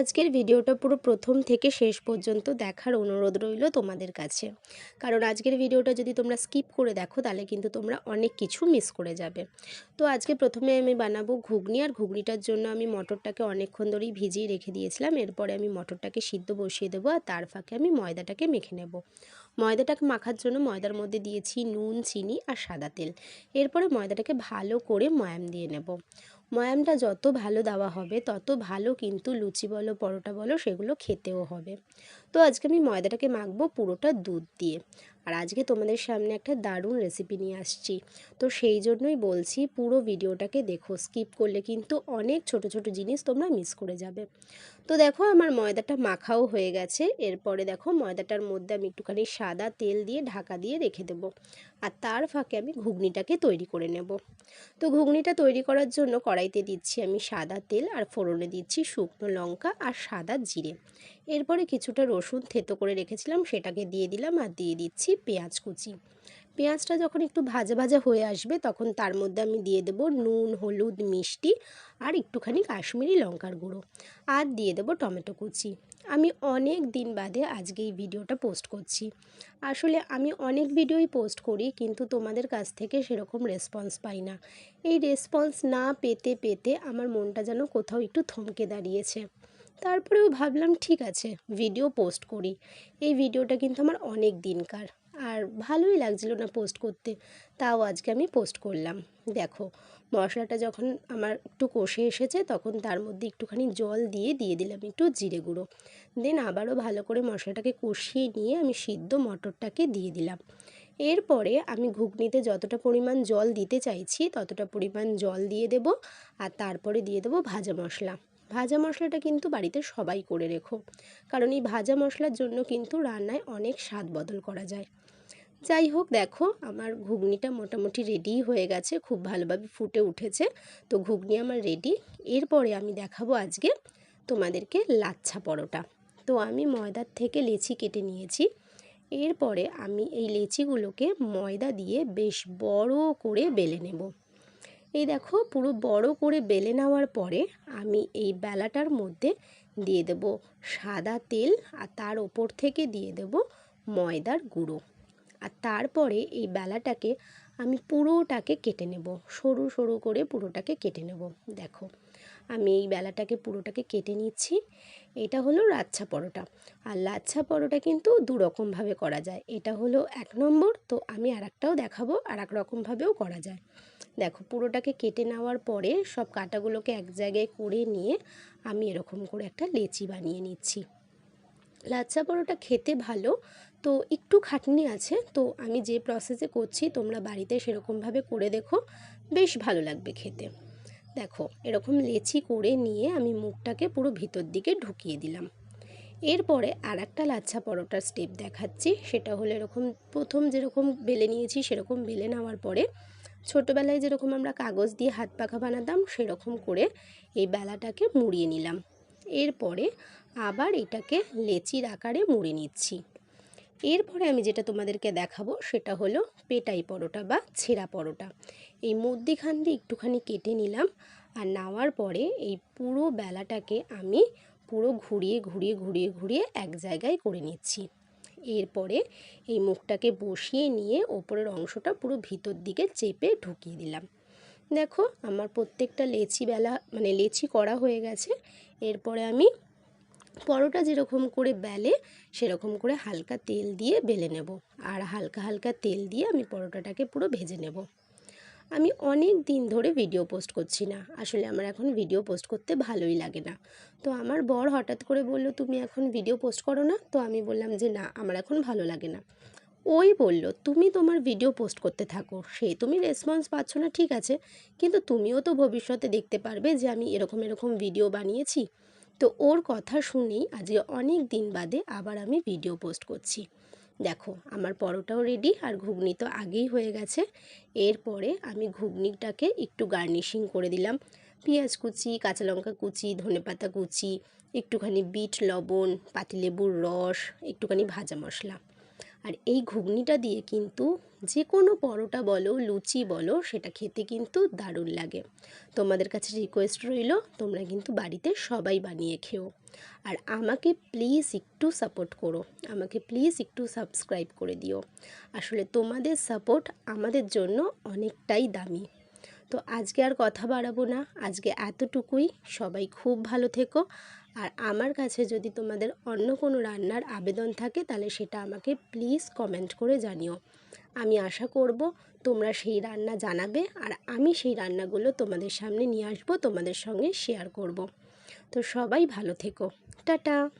আজকের ভিডিওটা পুরো প্রথম থেকে শেষ পর্যন্ত দেখার অনুরোধ রইল তোমাদের কাছে। কারণ আজকের ভিডিওটা যদি তোমরা স্কিপ করে দেখো, তাহলে কিন্তু তোমরা অনেক কিছু মিস করে যাবে। তো আজকে প্রথমে আমি বানাবো ঘুগনি, আর ঘুগনিটার জন্য আমি মটরটাকে অনেকক্ষণ ধরেই ভিজিয়ে রেখে দিয়েছিলাম। এরপরে আমি মটরটাকে সিদ্ধ বসিয়ে দেবো, আর তার ফাঁকে আমি ময়দাটাকে মেখে নেব। ময়দাটাকে মাখার জন্য ময়দার মধ্যে দিয়েছি নুন, চিনি, আর সাদা তেল। এরপরে ময়দাটাকে ভালো করে ময়াম দিয়ে নেব। ময়ামটা যত ভালো দেওয়া হবে, তত ভালো কিন্তু লুচি বলো, পরোটা বলো, সেগুলো খেতেও হবে। তো আজকে আমি ময়দাটাকে মাখবো পুরোটা দুধ দিয়ে। আর আজকে তোমাদের সামনে একটা দারুণ রেসিপি নিয়ে আসছি। তো সেই জন্যই বলছি পুরো ভিডিওটাকে দেখো স্কিপ করলে কিন্তু অনেক ছোট ছোট জিনিস তোমরা মিস করে যাবে। তো দেখো আমার ময়দাটা মাখাও হয়ে গেছে। এরপরে দেখো ময়দাটার মধ্যে আমি একটুখানি সাদা তেল দিয়ে ঢাকা দিয়ে রেখে দেবো। আর তার ফাঁকে আমি ঘুগনিটাকে তৈরি করে নেব। তো ঘুগনিটা তৈরি করার জন্য কড়াইতে দিচ্ছি আমি সাদা তেল আর ফোড়নে দিচ্ছি শুকনো লঙ্কা আর সাদা জিরে। এরপরে কিছুটা রসুন থেতো করে রেখেছিলাম, সেটাকে দিয়ে দিলাম আর দিয়ে দিচ্ছি পেঁয়াজ কুচি। পেঁয়াজটা যখন একটু ভাজা ভাজা হয়ে আসবে, তখন তার মধ্যে আমি দিয়ে দেব নুন, হলুদ, মিষ্টি আর একটুখানি কাশ্মীরি লঙ্কার গুঁড়ো আর দিয়ে দেব টমেটো কুচি। আমি অনেক দিন বাদে আজকে এই ভিডিওটা পোস্ট করছি। আসলে আমি অনেক ভিডিওই পোস্ট করি, কিন্তু তোমাদের কাছ থেকে সেরকম রেসপন্স পাই না। এই রেসপন্স না পেতে পেতে আমার মনটা যেন কোথাও একটু থমকে দাঁড়িয়েছে। তারপরেও ভাবলাম, ঠিক আছে ভিডিও পোস্ট করি। এই ভিডিওটা কিন্তু আমার অনেক দিনকার। আর ভালোই লাগছিল না পোস্ট করতে, তাও আজকে আমি পোস্ট করলাম। দেখো, মশলাটা যখন আমার একটু কষে এসেছে, তখন তার মধ্যে একটুখানি জল দিয়ে দিয়ে দিলাম একটু জিরে গুঁড়ো। দেন আবারও ভালো করে মশলাটাকে কষিয়ে নিয়ে আমি সিদ্ধ মটরটাকে দিয়ে দিলাম। এরপরে আমি ঘুগনিতে যতটা পরিমাণ জল দিতে চাইছি, ততটা পরিমাণ জল দিয়ে দেব, আর তারপরে দিয়ে দেবো ভাজা মশলা। ভাজা মশলাটা কিন্তু বাড়িতে সবাই করে রেখো। কারণ এই ভাজা মশলার জন্য কিন্তু রান্নায় অনেক স্বাদ বদল করা যায়। যাই হোক, দেখো, আমার ঘুগনিটা মোটামুটি রেডি হয়ে গেছে, খুব ভালোভাবে ফুটে উঠেছে। তো ঘুগনি আমার রেডি এরপরে আমি দেখাবো আজকে তোমাদেরকে লাচ্ছা পরোটা। তো আমি ময়দার থেকে লেচি কেটে নিয়েছি। এরপরে আমি এই লেচিগুলোকে ময়দা দিয়ে বেশ বড় করে বেলে নেব। এই দেখো, পুরো বড় করে বেলে নেওয়ার পরে আমি এই বেলাটার মধ্যে দিয়ে দেব সাদা তেল আর তার ওপর থেকে দিয়ে দেব ময়দার গুঁড়ো। আর তারপরে এই বেলাটাকে আমি পুরোটাকে কেটে নেব, সরু সরু করে পুরোটাকে কেটে নেব। দেখো, আমি এই বেলাটাকে পুরোটাকে কেটে নিচ্ছি। এটা হলো লাচ্ছা পরোটা। আর লাচ্ছা পরোটা কিন্তু দু রকমভাবে করা যায়। এটা হলো এক নম্বর, তো আমি আর একটাও দেখাবো আর এক রকমভাবেও করা যায়। দেখো, পুরোটাকে কেটে নেওয়ার পরে সব কাটাগুলোকে এক জায়গায় করে নিয়ে আমি এরকম করে একটা লেচি বানিয়ে নিচ্ছি। লাচ্ছা পরোটা খেতে ভালো, তো একটু খাটনি আছে, তো আমি যে প্রসেসে করছি তোমরা বাড়িতে সেরকমভাবে করে দেখো, বেশ ভালো লাগবে খেতে। দেখো, এরকম লেচি করে নিয়ে আমি মুখটাকে পুরো ভিতর দিকে ঢুকিয়ে দিলাম। এরপরে আর একটা লাচ্ছা পরোটার স্টেপ দেখাচ্ছি, সেটা হলো এরকম, প্রথম যেরকম বেলে নিয়েছি সেরকম বেলে নেওয়ার পরে ছোটোবেলায় যেরকম আমরা কাগজ দিয়ে হাত পাখা বানাতাম, সেরকম করে এই বেলাটাকে মুড়িয়ে নিলাম। এরপরে আবার এটাকে লেচির আকারে মুড়ে নিচ্ছি। এরপরে আমি যেটা তোমাদেরকে দেখাবো, সেটা হলো পেটাই পরোটা বা ছেঁড়া পরোটা। এই মধ্যিখান দিয়ে একটুখানি কেটে নিলাম আর নেওয়ার পরে এই পুরো বেলাটাকে আমি পুরো ঘুরিয়ে ঘুরিয়ে ঘুরিয়ে ঘুরিয়ে এক জায়গায় করে নিচ্ছি। এরপরে এই মুখটাকে বসিয়ে নিয়ে ওপরের অংশটা পুরো ভিতর দিকে চেপে ঢুকিয়ে দিলাম। দেখো আমার প্রত্যেকটা লেচি বেলা মানে লেচি করা হয়ে গেছে। এরপরে আমি পরোটা যেরকম করে বেলে, সেরকম করে হালকা তেল দিয়ে বেলে নেব। আর হালকা হালকা তেল দিয়ে আমি পরোটাটাকে পুরো ভেজে নেব। আমি অনেক দিন ধরে ভিডিও পোস্ট করছি না। আসলে আমার এখন ভিডিও পোস্ট করতে ভালোই লাগে না। তো আমার বর হঠাৎ করে বলল, তুমি এখন ভিডিও পোস্ট করো না? তো আমি বললাম যে, না, আমার এখন ভালো লাগে না। ওই বলল, তুমি তোমার ভিডিও পোস্ট করতে থাকো। সে তুমি রেসপন্স পাচ্ছ না, ঠিক আছে, কিন্তু তুমিও তো ভবিষ্যতে দেখতে পারবে যে, আমি এরকম এরকম ভিডিও বানিয়েছি। তো ওর কথা শুনেই আজকে অনেক দিন বাদে আবার আমি ভিডিও পোস্ট করছি। দেখো, আমার পরোটাও রেডি আর ঘুগনি তো আগেই হয়ে গেছে। এরপরে আমি ঘুগনিটাকে একটু গার্নিশিং করে দিলাম। পেঁয়াজ কুচি, কাঁচা লঙ্কা কুচি ধনেপাতা কুচি, একটুখানি বিট, লবণ, পাতিলেবুর রস, একটুখানি ভাজা মশলা। আর এই ঘুগনিটা দিয়ে কিন্তু যে কোনো পরোটা বলো, লুচি বলো, সেটা খেতে কিন্তু দারুণ লাগে। তোমাদের কাছে রিকোয়েস্ট রইল, তোমরা কিন্তু বাড়িতে সবাই বানিয়ে খেও। আর আমাকে প্লিজ একটু সাপোর্ট করো, আমাকে প্লিজ একটু সাবস্ক্রাইব করে দিও। আসলে তোমাদের সাপোর্ট আমাদের জন্য অনেকটাই দামি। তো আজকে আর কথা বাড়াবো না। আজকে এতটুকুই। সবাই খুব ভালো থেকো। আর আমার কাছে যদি তোমাদের অন্য কোনো রান্নার আবেদন থাকে, তাহলে সেটা আমাকে প্লিজ কমেন্ট করে জানিও। আমি আশা করব তোমরা সেই রান্না জানাবে আর আমি সেই রান্নাগুলো তোমাদের সামনে নিয়ে আসব, তোমাদের সঙ্গে শেয়ার করব। তো সবাই ভালো থেকো। টাটা!